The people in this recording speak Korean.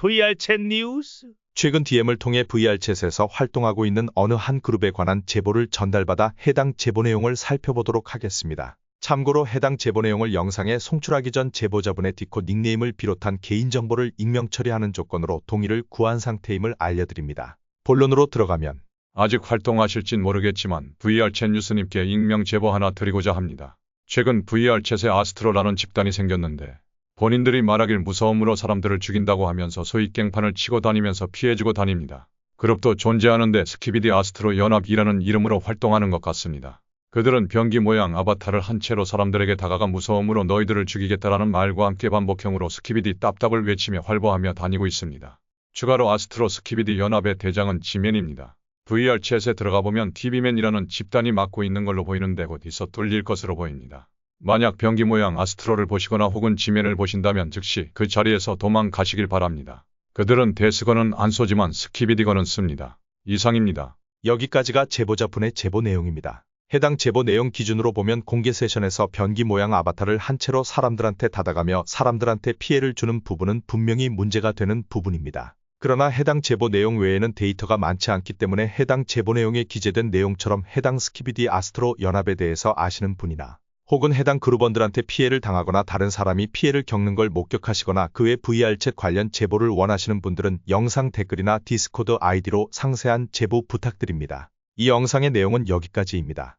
VR챗 뉴스. 최근 DM을 통해 VR챗에서 활동하고 있는 어느 한 그룹에 관한 제보를 전달받아 해당 제보 내용을 살펴보도록 하겠습니다. 참고로 해당 제보 내용을 영상에 송출하기 전 제보자분의 디코 닉네임을 비롯한 개인정보를 익명 처리하는 조건으로 동의를 구한 상태임을 알려드립니다. 본론으로 들어가면 아직 활동하실진 모르겠지만 VR챗 뉴스님께 익명 제보 하나 드리고자 합니다. 최근 VR챗에 아스트로라는 집단이 생겼는데 본인들이 말하길 무서움으로 사람들을 죽인다고 하면서 소위 깽판을 치고 다니면서 피해주고 다닙니다. 그룹도 존재하는데 스키비디 아스트로 연합이라는 이름으로 활동하는 것 같습니다. 그들은 변기 모양 아바타를 한 채로 사람들에게 다가가 무서움으로 너희들을 죽이겠다라는 말과 함께 반복형으로 스키비디 답답을 외치며 활보하며 다니고 있습니다. 추가로 아스트로 스키비디 연합의 대장은 지맨입니다. VR챗에 들어가 보면 TV맨이라는 집단이 맡고 있는 걸로 보이는데 곧 있어 뚫릴 것으로 보입니다. 만약 변기 모양 아스트로를 보시거나 혹은 지맨을 보신다면 즉시 그 자리에서 도망가시길 바랍니다. 그들은 데스건은 안 쏘지만 스키비디건은 씁니다. 이상입니다. 여기까지가 제보자분의 제보 내용입니다. 해당 제보 내용 기준으로 보면 공개 세션에서 변기 모양 아바타를 한 채로 사람들한테 다가가며 사람들한테 피해를 주는 부분은 분명히 문제가 되는 부분입니다. 그러나 해당 제보 내용 외에는 데이터가 많지 않기 때문에 해당 제보 내용에 기재된 내용처럼 해당 스키비디 아스트로 연합에 대해서 아시는 분이나 혹은 해당 그룹원들한테 피해를 당하거나 다른 사람이 피해를 겪는 걸 목격하시거나 그외 VR챗 관련 제보를 원하시는 분들은 영상 댓글이나 디스코드 아이디로 상세한 제보 부탁드립니다. 이 영상의 내용은 여기까지입니다.